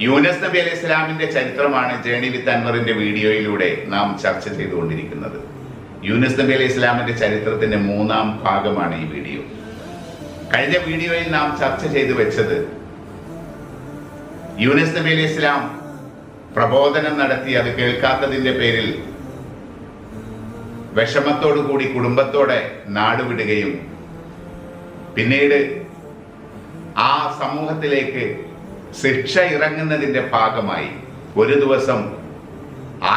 യൂനസ് നബി അലൈഹി സ്വലാമിന്റെ ചരിത്രമാണ് ജേണി വിത്ത് അൻവറിന്റെ വീഡിയോയിലൂടെ നാം ചർച്ച ചെയ്തുകൊണ്ടിരിക്കുന്നത്. യൂനസ് നബി അലൈഹി സ്വലാമിന്റെ ചരിത്രത്തിന്റെ മൂന്നാം ഭാഗമാണ് ഈ വീഡിയോ. കഴിഞ്ഞ വീഡിയോയിൽ നാം ചർച്ച ചെയ്തു വെച്ചത് യൂനസ് നബി അലൈഹി ഇസ്ലാം പ്രബോധനം നടത്തി അത് കേൾക്കാത്തതിന്റെ പേരിൽ കൂടി കുടുംബത്തോടെ നാടുവിടുകയും പിന്നീട് ആ സമൂഹത്തിലേക്ക് ശിക്ഷ ഇറങ്ങുന്നതിന്റെ ഭാഗമായി ഒരു ദിവസം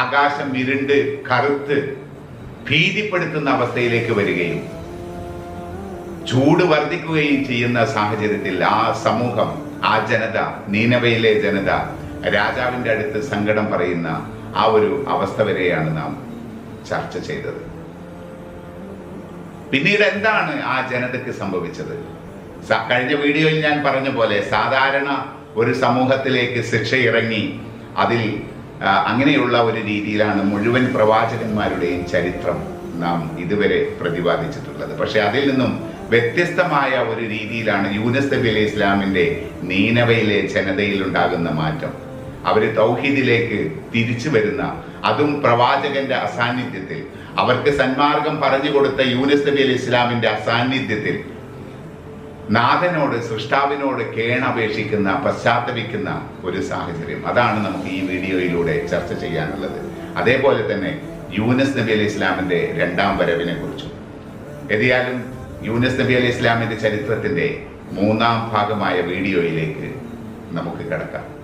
ആകാശം ഇരുണ്ട് കറുത്ത് ഭീതിപ്പെടുത്തുന്ന അവസ്ഥയിലേക്ക് വരികയും ചൂട് വർദ്ധിക്കുകയും ചെയ്യുന്ന സാഹചര്യത്തിൽ ആ സമൂഹം ആ ജനത നീനവയിലെ ജനത രാജാവിന്റെ അടുത്ത് സങ്കടം പറയുന്ന ആ ഒരു അവസ്ഥ വരെയാണ് നാം ചർച്ച ചെയ്തത്. പിന്നീട് എന്താണ് ആ ജനതയ്ക്ക് സംഭവിച്ചത്? കഴിഞ്ഞ വീഡിയോയിൽ ഞാൻ പറഞ്ഞ പോലെ സാധാരണ ഒരു സമൂഹത്തിലേക്ക് ശിക്ഷ ഇറങ്ങി അതിൽ അങ്ങനെയുള്ള ഒരു രീതിയിലാണ് മുഴുവൻ പ്രവാചകന്മാരുടെയും ചരിത്രം നാം ഇതുവരെ പ്രതിപാദിച്ചിട്ടുള്ളത്. പക്ഷെ അതിൽ നിന്നും വ്യത്യസ്തമായ ഒരു രീതിയിലാണ് യൂനസ് നബി അലൈഹി ഇസ്ലാമിന്റെ നീനവയിലെ ജനതയിൽ ഉണ്ടാകുന്ന മാറ്റം. അവർ തൗഹീദിലേക്ക് തിരിച്ചു വരുന്ന അതും പ്രവാചകന്റെ അസാന്നിധ്യത്തിൽ. അവർക്ക് സന്മാർഗം പറഞ്ഞു കൊടുത്ത യൂനസ് നബി അലൈഹി ഇസ്ലാമിന്റെ അസാന്നിധ്യത്തിൽ നാഥനോട് സൃഷ്ടാവിനോട് കേണപേക്ഷിക്കുന്ന പശ്ചാത്തപിക്കുന്ന ഒരു സാഹചര്യം. അതാണ് നമുക്ക് ഈ വീഡിയോയിലൂടെ ചർച്ച ചെയ്യാനുള്ളത്. അതേപോലെ തന്നെ യൂനസ് നബി അലി ഇസ്ലാമിന്റെ രണ്ടാം വരവിനെ കുറിച്ചും എതിയാലും യൂനസ് നബി അലി ഇസ്ലാമിന്റെ ചരിത്രത്തിന്റെ മൂന്നാം ഭാഗമായ വീഡിയോയിലേക്ക് നമുക്ക് കിടക്കാം.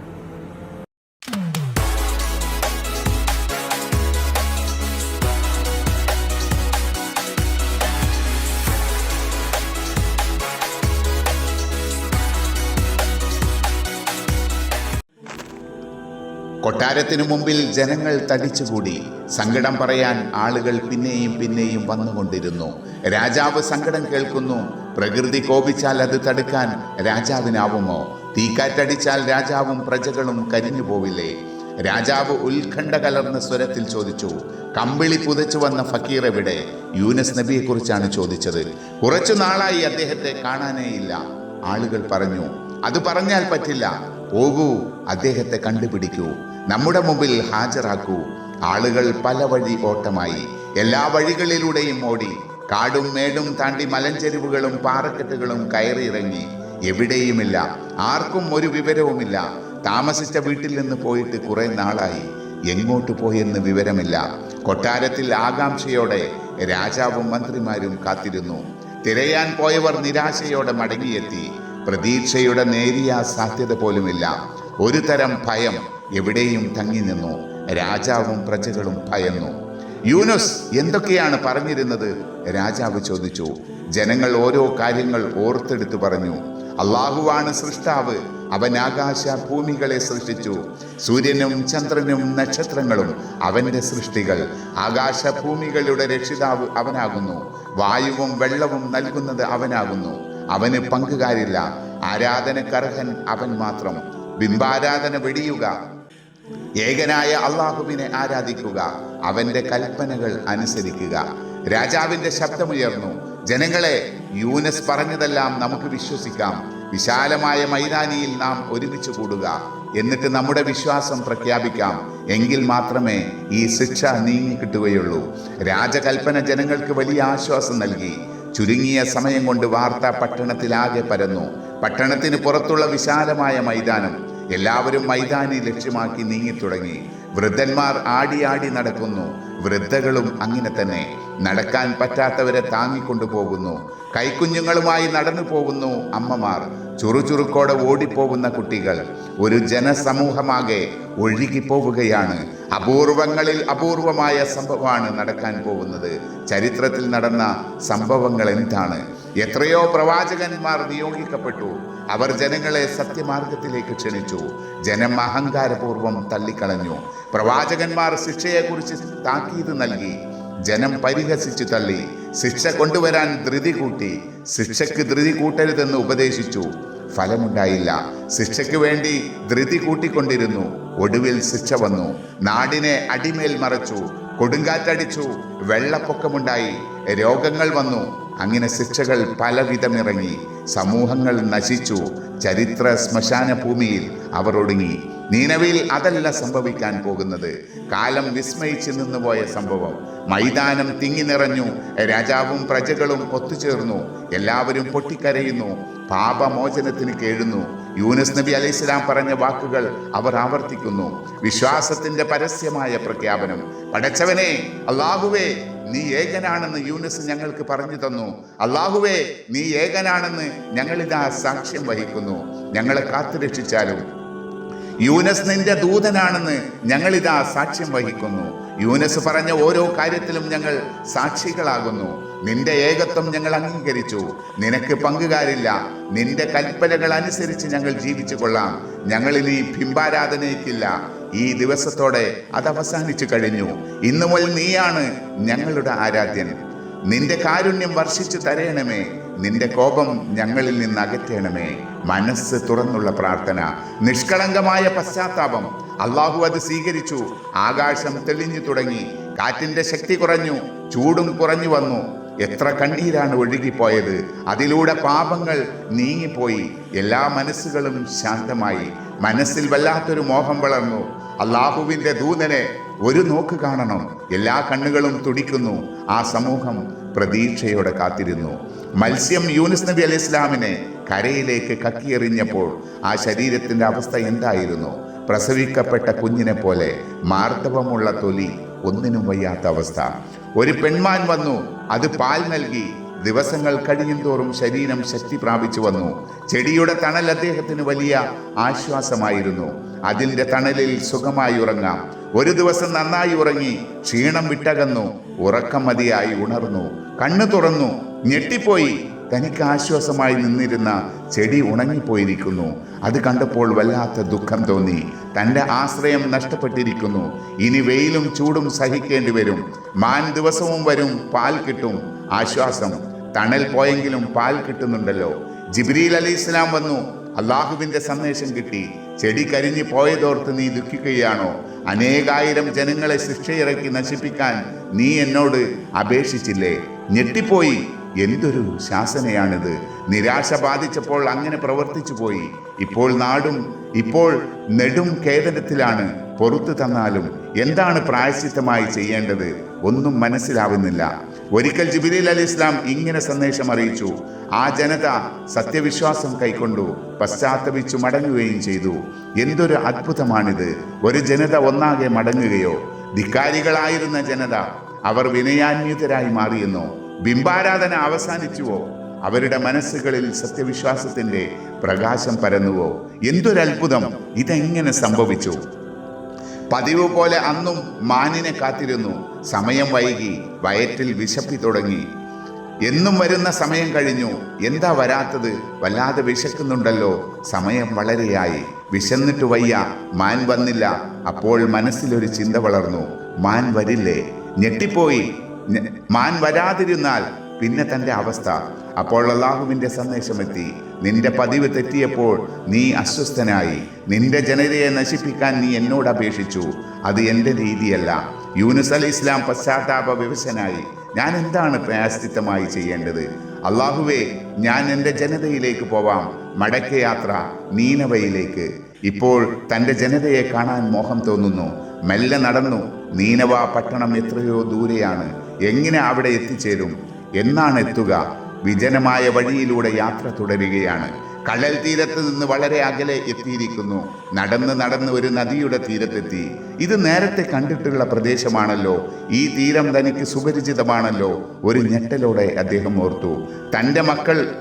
കൊട്ടാരത്തിനു മുമ്പിൽ ജനങ്ങൾ തടിച്ചുകൂടി. സങ്കടം പറയാൻ ആളുകൾ പിന്നെയും പിന്നെയും വന്നുകൊണ്ടിരുന്നു. രാജാവ് സങ്കടം കേൾക്കുന്നു. പ്രകൃതി കോപിച്ചാൽ അത് തടുക്കാൻ രാജാവിനാവുമോ? തീക്കാറ്റടിച്ചാൽ രാജാവും പ്രജകളും കരിഞ്ഞു പോവില്ലേ? രാജാവ് ഉത്കണ്ഠ കലർന്ന സ്വരത്തിൽ ചോദിച്ചു കമ്പിളി പുതച്ചു വന്ന ഫക്കീർ എവിടെ? യൂനസ് നബിയെക്കുറിച്ചാണ് ചോദിച്ചത്. കുറച്ചു നാളായി അദ്ദേഹത്തെ കാണാനേയില്ല. ആളുകൾ പറഞ്ഞു അത് പറഞ്ഞാൽ പറ്റില്ല. പോകൂ അദ്ദേഹത്തെ കണ്ടുപിടിക്കൂ. നമ്മുടെ മുമ്പിൽ ഹാജരാക്കൂ. ആളുകൾ പല വഴി ഓട്ടമായി. എല്ലാ വഴികളിലൂടെയും ഓടി. കാടും മേടും താണ്ടി മലഞ്ചെരിവുകളും പാറക്കെട്ടുകളും കയറിയിറങ്ങി. എവിടെയുമില്ല. ആർക്കും ഒരു വിവരവുമില്ല. താമസിച്ച വീട്ടിൽ നിന്ന് പോയിട്ട് കുറെ നാളായി. എങ്ങോട്ട് പോയെന്ന് വിവരമില്ല. കൊട്ടാരത്തിൽ ആകാംക്ഷയോടെ രാജാവും മന്ത്രിമാരും കാത്തിരുന്നു. തിരയാൻ പോയവർ നിരാശയോടെ മടങ്ങിയെത്തി. പ്രതീക്ഷയുടെ നേരിയ സാധ്യത പോലുമില്ല. ഒരു തരം ഭയം. എവിടെയും തങ്ങി നിന്നു. രാജാവും പ്രജകളും ഭയന്നു. യൂനുസ് എന്തൊക്കെയാണ് പറഞ്ഞിരുന്നത്? രാജാവ് ചോദിച്ചു. ജനങ്ങൾ ഓരോ കാര്യങ്ങൾ ഓർത്തെടുത്തു പറഞ്ഞു. അള്ളാഹുവാണ് സൃഷ്ടാവ്. അവൻ ആകാശ ഭൂമികളെ സൃഷ്ടിച്ചു. സൂര്യനും ചന്ദ്രനും നക്ഷത്രങ്ങളും അവന്റെ സൃഷ്ടികൾ. ആകാശ ഭൂമികളുടെ രക്ഷിതാവ് അവനാകുന്നു. വായുവും വെള്ളവും നൽകുന്നത് അവനാകുന്നു. അവന് പങ്കുകാരില്ല. ആരാധനക്കർഹൻ അവൻ മാത്രം. ബിംബാരാധന വെടിയുക. ഏകനായ അള്ളാഹുവിനെ ആരാധിക്കുക. അവന്റെ കൽപ്പനകൾ അനുസരിക്കുക. രാജാവിന്റെ ശബ്ദമുയർന്നു. ജനങ്ങളെ യൂനസ് പറഞ്ഞതെല്ലാം നമുക്ക് വിശ്വസിക്കാം. വിശാലമായ മൈതാനിയിൽ നാം ഒരുമിച്ച് കൂടുക. എന്നിട്ട് നമ്മുടെ വിശ്വാസം പ്രഖ്യാപിക്കാം. എങ്കിൽ മാത്രമേ ഈ ശിക്ഷ നീങ്ങി കിട്ടുകയുള്ളൂ. രാജകൽപ്പന ജനങ്ങൾക്ക് വലിയ ആശ്വാസം നൽകി. ചുരുങ്ങിയ സമയം കൊണ്ട് വാർത്ത പട്ടണത്തിലാകെ പരന്നു. പട്ടണത്തിന് പുറത്തുള്ള വിശാലമായ മൈതാനം എല്ലാവരും മൈതാനി ലക്ഷ്യമാക്കി നീങ്ങിത്തുടങ്ങി. വൃദ്ധന്മാർ ആടിയാടി നടക്കുന്നു. വൃദ്ധകളും അങ്ങനെ തന്നെ. നടക്കാൻ പറ്റാത്തവരെ താങ്ങിക്കൊണ്ടു പോകുന്നു. കൈക്കുഞ്ഞുങ്ങളുമായി നടന്നു പോകുന്നു അമ്മമാർ. ചുറുചുറുക്കോടെ ഓടിപ്പോകുന്ന കുട്ടികൾ. ഒരു ജനസമൂഹമാകെ ഒഴുകിപ്പോവുകയാണ്. അപൂർവങ്ങളിൽ അപൂർവമായ സംഭവമാണ് നടക്കാൻ പോകുന്നത്. ചരിത്രത്തിൽ നടന്ന സംഭവങ്ങൾ എന്താണ്? എത്രയോ പ്രവാചകന്മാർ നിയോഗിക്കപ്പെട്ടു. അവർ ജനങ്ങളെ സത്യമാർഗത്തിലേക്ക് ക്ഷണിച്ചു. ജനം അഹങ്കാരപൂർവം തള്ളിക്കളഞ്ഞു. പ്രവാചകന്മാർ ശിക്ഷയെക്കുറിച്ച് താക്കീത് നൽകി. ജനം പരിഹസിച്ചു തള്ളി. ശിക്ഷ കൊണ്ടുവരാൻ ധൃതി കൂട്ടി. ശിക്ഷയ്ക്ക് ധൃതി കൂട്ടരുതെന്ന് ഉപദേശിച്ചു. ഫലമുണ്ടായില്ല. ശിക്ഷയ്ക്ക് വേണ്ടി ധൃതി കൂട്ടിക്കൊണ്ടിരുന്നു. ഒടുവിൽ ശിക്ഷ വന്നു. നാടിനെ അടിമേൽ മറച്ചു. കൊടുങ്കാറ്റടിച്ചു. വെള്ളപ്പൊക്കമുണ്ടായി. രോഗങ്ങൾ വന്നു. അങ്ങനെ ശിക്ഷകൾ പലവിധമിറങ്ങി. സമൂഹങ്ങൾ നശിച്ചു. ചരിത്ര ശ്മശാന ഭൂമിയിൽ അവർ ഒടുങ്ങി നീനവയിൽ അതല്ല സംഭവിക്കാൻ പോകുന്നത്. കാലം വിസ്മയിച്ച് നിന്നുപോയ സംഭവം. മൈതാനം തിങ്ങി നിറഞ്ഞു. രാജാവും പ്രജകളും ഒത്തുചേർന്നു. എല്ലാവരും പൊട്ടിക്കരയുന്നു. പാപമോചനത്തിന് കേഴുന്നു. യൂനസ് നബി അലൈഹി സ്വലാം പറഞ്ഞ വാക്കുകൾ അവർ ആവർത്തിക്കുന്നു. വിശ്വാസത്തിന്റെ പരസ്യമായ പ്രഖ്യാപനം. പടച്ചവനെ അള്ളാഹുവേ നീ ഏകനാണെന്ന് യൂനസ് ഞങ്ങൾക്ക് പറഞ്ഞു തന്നു. അള്ളാഹുവേ നീ ഏകനാണെന്ന് ഞങ്ങളിതാ സാക്ഷ്യം വഹിക്കുന്നു. ഞങ്ങളെ കാത്തുരക്ഷിച്ചാലും യൂനസ് നിന്റെ ദൂതനാണെന്ന് ഞങ്ങളിതാ സാക്ഷ്യം വഹിക്കുന്നു. യൂനസ് പറഞ്ഞ ഓരോ കാര്യത്തിലും ഞങ്ങൾ സാക്ഷികളാകുന്നു. നിന്റെ ഏകത്വം ഞങ്ങൾ അംഗീകരിച്ചു. നിനക്ക് പങ്കുകാരില്ല. നിന്റെ കൽപ്പനകൾ അനുസരിച്ച് ഞങ്ങൾ ജീവിച്ചു കൊള്ളാം. ഞങ്ങൾ ഇനി ബിംബാരാധനയ്ക്കില്ല ഈ ദിവസത്തോടെ അത് അവസാനിച്ചു കഴിഞ്ഞു. ഇന്നു മുതൽ നീയാണ് ഞങ്ങളുടെ ആരാധ്യൻ. നിന്റെ കാരുണ്യം വർഷിച്ചു തരയണമേ നിന്റെ കോപം ഞങ്ങളിൽ നിന്ന് അകറ്റണമേ. മനസ്സ് തുറന്നുള്ള പ്രാർത്ഥന. നിഷ്കളങ്കമായ പശ്ചാത്താപം. അള്ളാഹു അത് സ്വീകരിച്ചു. ആകാശം തെളിഞ്ഞു തുടങ്ങി. കാറ്റിന്റെ ശക്തി കുറഞ്ഞു. ചൂടും കുറഞ്ഞു വന്നു. എത്ര കണ്ണീരാണ് ഒഴുകിപ്പോയത്. അതിലൂടെ പാപങ്ങൾ നീങ്ങിപ്പോയി. എല്ലാ മനസ്സുകളും ശാന്തമായി. മനസ്സിൽ വല്ലാത്തൊരു മോഹം വളർന്നു. അള്ളാഹുവിന്റെ ദൂതനെ ഒരു നോക്ക് കാണണം. എല്ലാ കണ്ണുകളും തുടിക്കുന്നു. ആ സമൂഹം പ്രതീക്ഷയോടെ കാത്തിരുന്നു. മത്സ്യം യൂനിസ് നബി അലൈഹി ഇസ്ലാമിനെ കരയിലേക്ക് കക്കിയെറിഞ്ഞപ്പോൾ ആ ശരീരത്തിന്റെ അവസ്ഥ എന്തായിരുന്നു? പ്രസവിക്കപ്പെട്ട കുഞ്ഞിനെ പോലെ മാർദ്ദവമുള്ള തൊലി ഒന്നിനും വയ്യാത്ത അവസ്ഥ. ഒരു പെൺമാൻ വന്നു. അത് പാൽ നൽകി. ദിവസങ്ങൾ കഴിയുന്തോറും ശരീരം ശക്തി പ്രാപിച്ചു വന്നു. ചെടിയുടെ തണൽ അദ്ദേഹത്തിന് വലിയ ആശ്വാസമായിരുന്നു. അതിന്റെ തണലിൽ സുഖമായി ഉറങ്ങാം. ഒരു ദിവസം നന്നായി ഉറങ്ങി ക്ഷീണം വിട്ടകന്നു. ഉറക്കം മതിയായി ഉണർന്നു. കണ്ണു തുറന്നു. ഞെട്ടിപ്പോയി. തനിക്ക് ആശ്വാസമായി നിന്നിരുന്ന ചെടി ഉണങ്ങിപ്പോയിരിക്കുന്നു. അത് കണ്ടപ്പോൾ വല്ലാത്ത ദുഃഖം തോന്നി. തന്റെ ആശ്രയം നഷ്ടപ്പെട്ടിരിക്കുന്നു. ഇനി വെയിലും ചൂടും സഹിക്കേണ്ടി വരും. മാൻ ദിവസവും വരും പാൽ കിട്ടും. ആശ്വാസം. തണൽ പോയെങ്കിലും പാൽ കിട്ടുന്നുണ്ടല്ലോ. ജിബ്രീൽ അലി ഇസ്ലാം വന്നു. അള്ളാഹുവിന്റെ സന്ദേശം കിട്ടി. ചെടി കരിഞ്ഞു പോയതോർത്ത് നീ ദുഃഖിക്കുകയാണോ? അനേകായിരം ജനങ്ങളെ ശിക്ഷയിറക്കി നശിപ്പിക്കാൻ നീ എന്നോട് അപേക്ഷിച്ചില്ലേ? ഞെട്ടിപ്പോയി. എന്തൊരു ശാസനയാണിത്. നിരാശ ബാധിച്ചപ്പോൾ അങ്ങനെ പ്രവർത്തിച്ചു പോയി. ഇപ്പോൾ നാടും ഇപ്പോൾ നെടും ഖേദനത്തിലാണ് പുറത്തു തന്നാലും എന്താണ് പ്രായശ്ചിത്തമായി ചെയ്യേണ്ടത് ഒന്നും മനസ്സിലാവുന്നില്ല. ഒരിക്കൽ ജിബിരിൽ അലി ഇസ്ലാം ഇങ്ങനെ സന്ദേശം അറിയിച്ചു. ആ ജനത സത്യവിശ്വാസം കൈക്കൊണ്ടു പശ്ചാത്തപിച്ചു മടങ്ങുകയും ചെയ്തു. എന്തൊരു അത്ഭുതമാണിത്. ഒരു ജനത ഒന്നാകെ മടങ്ങുകയോ. ധിക്കാരികളായിരുന്ന ജനത അവർ വിനയാന്യുതരായി മാറിയെന്നോ ബിംബാരാധന അവസാനിച്ചുവോ? അവരുടെ മനസ്സുകളിൽ സത്യവിശ്വാസത്തിന്റെ പ്രകാശം പരന്നുവോ? എന്തൊരത്ഭുതം! ഇതെങ്ങനെ സംഭവിച്ചു? പതിവ് പോലെ അന്നും മാനിനെ കാത്തിരുന്നു. സമയം വൈകി വയറ്റിൽ വിശപ്പി തുടങ്ങി. എന്നും വരുന്ന സമയം കഴിഞ്ഞു. എന്താ വരാത്തത്? വല്ലാതെ വിശക്കുന്നുണ്ടല്ലോ. സമയം വളരെയായി. വിശന്നിട്ട് വയ്യ. മാൻ വന്നില്ല. അപ്പോൾ മനസ്സിലൊരു ചിന്ത വളർന്നു. മാൻ വരില്ലേ? ഞെട്ടിപ്പോയി. മാൻ വരാതിരുന്നാൽ പിന്നെ തന്റെ അവസ്ഥ. അപ്പോൾ അള്ളാഹുവിന്റെ സന്ദേശമെത്തി. നിന്റെ പതിവ് തെറ്റിയപ്പോൾ നീ അസ്വസ്ഥനായി. നിന്റെ ജനതയെ നശിപ്പിക്കാൻ നീ എന്നോട് അപേക്ഷിച്ചു. അത് എന്റെ രീതിയല്ല. യൂനുസ് അലി ഇസ്ലാം പശ്ചാത്താപ വിവശനായി. ഞാൻ എന്താണ് പ്രയാസ്തിത്വമായി ചെയ്യേണ്ടത്? അള്ളാഹുവേ ഞാൻ എന്റെ ജനതയിലേക്ക് പോവാം. മടക്കയാത്ര നീനവയിലേക്ക്. ഇപ്പോൾ തന്റെ ജനതയെ കാണാൻ മോഹം തോന്നുന്നു. മെല്ലെ നടന്നു. നീനവ പട്ടണം എത്രയോ ദൂരെയാണ്. എങ്ങനെ അവിടെ എത്തിച്ചേരും? എന്നാണ് എത്തുക. വിജനമായ വഴിയിലൂടെ യാത്ര തുടരുകയാണ്. കടൽ തീരത്ത് നിന്ന് വളരെ അകലെ എത്തിയിരിക്കുന്നു. നടന്ന് നടന്ന് ഒരു നദിയുടെ തീരത്തെത്തി. ഇത് നേരത്തെ കണ്ടിട്ടുള്ള പ്രദേശമാണല്ലോ. ഈ തീരം തനിക്ക് സുപരിചിതമാണല്ലോ. ഒരു ഞെട്ടലോടെ അദ്ദേഹം ഓർത്തു. തന്റെ മക്കൾ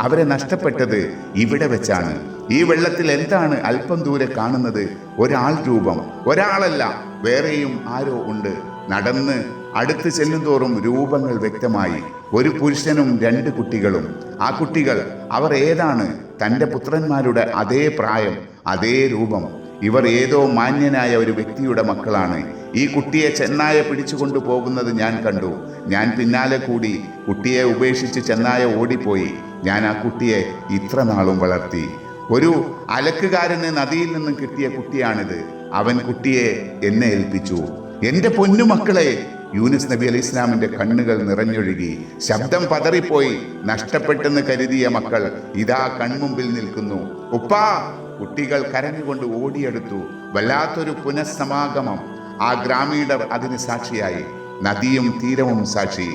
അവരെ നഷ്ടപ്പെട്ടത് ഇവിടെ വെച്ചാണ്. ഈ വെള്ളത്തിൽ എന്താണ് അല്പം ദൂരെ കാണുന്നത്? ഒരാൾ രൂപം. ഒരാളല്ല. വേറെയും ആരോ ഉണ്ട്. നടന്ന് അടുത്ത് ചെല്ലുന്തോറും രൂപങ്ങൾ വ്യക്തമായി. ഒരു പുരുഷനും രണ്ട് കുട്ടികളും. ആ കുട്ടികൾ അവർ ഏതാണ്? തന്റെ പുത്രന്മാരുടെ അതേ പ്രായം അതേ രൂപം. ഇവർ ഏതോ മാന്യനായ ഒരു വ്യക്തിയുടെ മക്കളാണ്. ഈ കുട്ടിയെ ചെന്നായ പിടിച്ചുകൊണ്ടു പോകുന്നത് ഞാൻ കണ്ടു. ഞാൻ പിന്നാലെ കൂടി കുട്ടിയെ ഉപേക്ഷിച്ച് ചെന്നായ ഓടിപ്പോയി. ഞാൻ ആ കുട്ടിയെ ഇത്ര നാളും വളർത്തി. ഒരു അലക്കുകാരന് നദിയിൽ നിന്നും കിട്ടിയ കുട്ടിയാണിത്. അവൻ കുട്ടിയെ എന്നെ ഏൽപ്പിച്ചു. എന്റെ പൊന്നുമക്കളെ യൂനുസ് നബി അലി ഇസ്ലാമിന്റെ കണ്ണുകൾ നിറഞ്ഞൊഴുകി ശബ്ദം പതറിപ്പോയി. നഷ്ടപ്പെട്ടെന്ന് കരുതിയ മക്കൾ ഇതാ കൺമുമ്പിൽ നിൽക്കുന്നു. ഉപ്പാ കുട്ടികൾ കരഞ്ഞുകൊണ്ട് ഓടിയെടുത്തു. വല്ലാത്തൊരു പുനഃസമാഗമം. ആ ഗ്രാമീണർ അതിന് സാക്ഷിയായി. നദിയും തീരവും സാക്ഷി.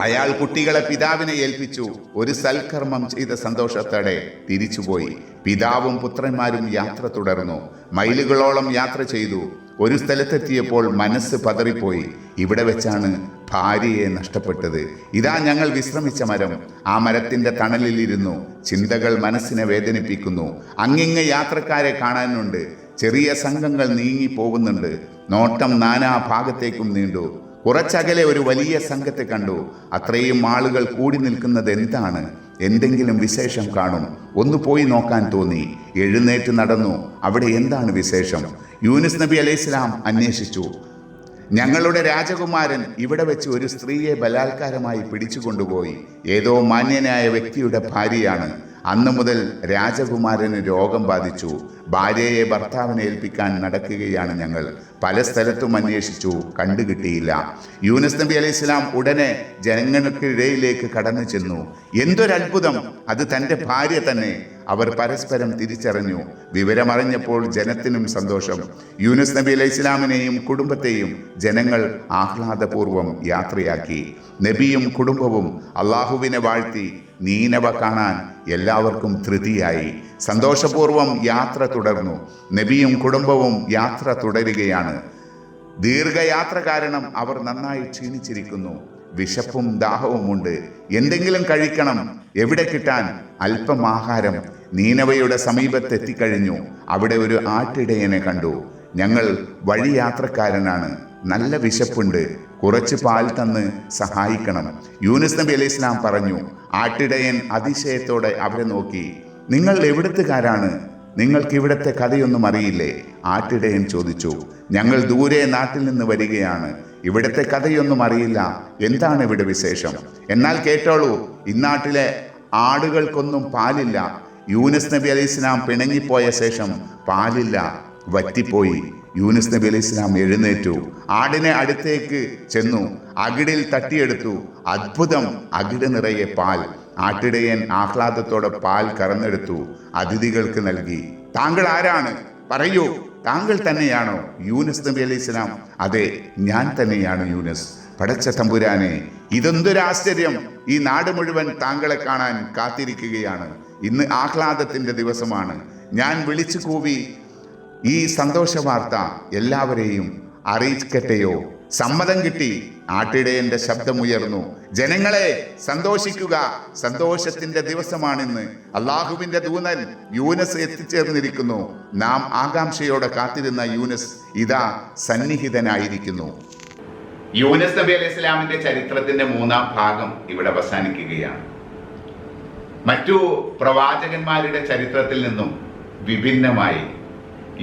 അയാൾ കുട്ടികളെ പിതാവിനെ ഏൽപ്പിച്ചു. ഒരു സൽക്കർമ്മം ചെയ്ത സന്തോഷത്തോടെ തിരിച്ചുപോയി. പിതാവും പുത്രന്മാരും യാത്ര തുടർന്നു. മൈലുകളോളം യാത്ര ചെയ്തു. ഒരു സ്ഥലത്തെത്തിയപ്പോൾ മനസ്സ് പതറിപ്പോയി. ഇവിടെ വെച്ചാണ് ഭാര്യയെ നഷ്ടപ്പെട്ടത്. ഇതാ ഞങ്ങൾ വിശ്രമിച്ച മരം. ആ മരത്തിന്റെ തണലിലിരുന്നു. ചിന്തകൾ മനസ്സിനെ വേദനിപ്പിക്കുന്നു. അങ്ങിങ്ങ് യാത്രക്കാരെ കാണാനുണ്ട്. ചെറിയ സംഘങ്ങൾ നീങ്ങി പോകുന്നുണ്ട് നോട്ടം നാനാ ഭാഗത്തേക്കും നീണ്ടു. കുറച്ചകലെ ഒരു വലിയ സംഘത്തെ കണ്ടു. അത്രയും ആളുകൾ കൂടി നിൽക്കുന്നത് എന്താണ്? എന്തെങ്കിലും വിശേഷം കാണും. ഒന്ന് പോയി നോക്കാൻ തോന്നി. എഴുന്നേറ്റ് നടന്നു. അവിടെ എന്താണ് വിശേഷം? യൂനിസ് നബി അലൈഹിസ്ലാം അന്വേഷിച്ചു. ഞങ്ങളുടെ രാജകുമാരൻ ഇവിടെ വെച്ച് ഒരു സ്ത്രീയെ ബലാത്കാരമായി പിടിച്ചുകൊണ്ടുപോയി. ഏതോ മാന്യനായ വ്യക്തിയുടെ ഭാര്യയാണ്. അന്ന് മുതൽ രാജകുമാരന് രോഗം ബാധിച്ചു. ഭാര്യയെ ഭർത്താവിനെ ഏൽപ്പിക്കാൻ നടക്കുകയാണ് ഞങ്ങൾ. പല സ്ഥലത്തും അന്വേഷിച്ചു കണ്ടുകിട്ടിയില്ല. യൂനസ് നബി അലൈഹി സ്വലാം ഉടനെ ജനങ്ങൾക്കിടയിലേക്ക് കടന്നു ചെന്നു. എന്തൊരത്ഭുതം! അത് തന്റെ ഭാര്യ തന്നെ. അവർ പരസ്പരം തിരിച്ചറിഞ്ഞു. വിവരമറിഞ്ഞപ്പോൾ ജനത്തിനും സന്തോഷം. യൂനുസ് നബി അലൈഹി ഇസ്ലാമിനെയും കുടുംബത്തെയും ജനങ്ങൾ ആഹ്ലാദപൂർവം യാത്രയാക്കി. നബിയും കുടുംബവും അള്ളാഹുവിനെ വാഴ്ത്തി നീനവ കാണാൻ എല്ലാവർക്കും ധൃതിയായി. സന്തോഷപൂർവം യാത്ര തുടർന്നു. നബിയും കുടുംബവും യാത്ര തുടരുകയാണ്. ദീർഘയാത്ര കാരണം അവർ നന്നായി ക്ഷീണിച്ചിരിക്കുന്നു. വിശപ്പും ദാഹവും ഉണ്ട്. എന്തെങ്കിലും കഴിക്കണം. എവിടെ കിട്ടാൻ? അല്പം ആഹാരം. നീനവയുടെ സമീപത്തെത്തിക്കഴിഞ്ഞു അവിടെ ഒരു ആട്ടിടയനെ കണ്ടു. ഞങ്ങൾ വഴിയാത്രക്കാരനാണ്. നല്ല വിശപ്പുണ്ട്. കുറച്ച് പാൽ തന്ന് സഹായിക്കണം. യൂനുസ് നബി അലൈഹി ഇസ്ലാം പറഞ്ഞു ആട്ടിടയൻ അതിശയത്തോടെ അവരെ നോക്കി. നിങ്ങൾ എവിടത്തുകാരാണ്? നിങ്ങൾക്ക് ഇവിടത്തെ കഥയൊന്നും അറിയില്ലേ? ആട്ടിടയൻ ചോദിച്ചു ഞങ്ങൾ ദൂരെ നാട്ടിൽ നിന്ന് വരികയാണ്. ഇവിടത്തെ കഥയൊന്നും അറിയില്ല. എന്താണ് ഇവിടെ വിശേഷം? എന്നാൽ കേട്ടോളൂ ഇന്നാട്ടിലെ ആടുകൾക്കൊന്നും പാലില്ല. യൂനസ് നബി അലൈഹി ഇസ്ലാം പിണങ്ങിപ്പോയ ശേഷം പാലില്ല വറ്റിപ്പോയി. യൂനുസ് നബി അലൈഹി ഇസ്ലാം എഴുന്നേറ്റു. ആടിനെ അടുത്തേക്ക് ചെന്നു. അകിടിൽ തട്ടിയെടുത്തു. അത്ഭുതം. അകിട് നിറയെ പാൽ. ആട്ടിടയൻ ആഹ്ലാദത്തോടെ പാൽ കറന്നെടുത്തു. അതിഥികൾക്ക് നൽകി. താങ്കൾ ആരാണ്? പറയൂ. താങ്കൾ തന്നെയാണോ യൂനസ് നബി അലൈഹി ഇസ്ലാം അതെ ഞാൻ തന്നെയാണ് യൂനസ്. പടച്ച തമ്പുരാനെ ഇതെന്തൊരാശ്ചര്യം ഈ നാട് മുഴുവൻ താങ്കളെ കാണാൻ കാത്തിരിക്കുകയാണ്. ഇന്ന് ആഹ്ലാദത്തിന്റെ ദിവസമാണ്. ഞാൻ വിളിച്ചു കൂവി ഈ സന്തോഷ വാർത്ത എല്ലാവരെയും അറിയിക്കട്ടെയോ? സമ്മതം കിട്ടി. ആട്ടിടയന്റെ ശബ്ദമുയർന്നു. ജനങ്ങളെ സന്തോഷിക്കുക. സന്തോഷത്തിന്റെ ദിവസമാണിന്ന്. അള്ളാഹുവിന്റെ ദൂതൻ യൂനസ് എത്തിച്ചേർന്നിരിക്കുന്നു. നാം ആകാംക്ഷയോടെ കാത്തിരുന്ന യൂനസ് ഇതാ സന്നിഹിതനായിരിക്കുന്നു. യൂനസ് നബി അലൈഹി ഇസ്ലാമിന്റെ ചരിത്രത്തിന്റെ മൂന്നാം ഭാഗം ഇവിടെ അവസാനിക്കുകയാണ്. മറ്റു പ്രവാചകന്മാരുടെ ചരിത്രത്തിൽ നിന്നും വിഭിന്നമായി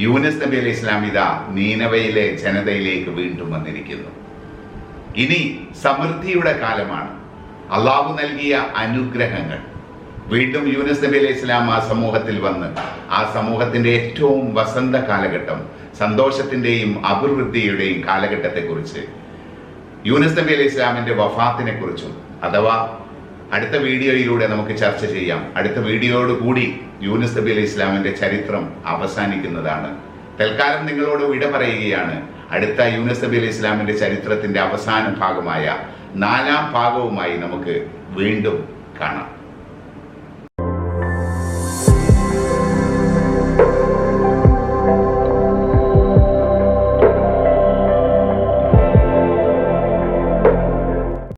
യൂനസ് നബി അലൈഹി ഇസ്ലാം ഇതാ നീനവയിലെ ജനതയിലേക്ക് വീണ്ടും വന്നിരിക്കുന്നു. ഇനി സമൃദ്ധിയുടെ കാലമാണ്. അള്ളാഹു നൽകിയ അനുഗ്രഹങ്ങൾ. വീണ്ടും യൂനസ് നബി അലൈഹി ഇസ്ലാം ആ സമൂഹത്തിൽ വന്ന് ആ സമൂഹത്തിന്റെ ഏറ്റവും വസന്ത കാലഘട്ടം സന്തോഷത്തിന്റെയും അഭിവൃദ്ധിയുടെയും കാലഘട്ടത്തെക്കുറിച്ച് യൂനസ് നബി അലൈഹി ഇസ്ലാമിന്റെ വഫാത്തിനെ കുറിച്ചും അഥവാ അടുത്ത വീഡിയോയിലൂടെ നമുക്ക് ചർച്ച ചെയ്യാം. അടുത്ത വീഡിയോയോട് കൂടി യൂനുസ് നബി അലൈഹി ഇസ്ലാമിന്റെ ചരിത്രം അവസാനിക്കുന്നതാണ്. തൽക്കാലം നിങ്ങളോട് വിട പറയുകയാണ്. അടുത്ത യൂനുസ് നബി അലൈഹി ഇസ്ലാമിന്റെ ചരിത്രത്തിന്റെ അവസാന ഭാഗമായ നാലാം ഭാഗവുമായി നമുക്ക് വീണ്ടും കാണാം.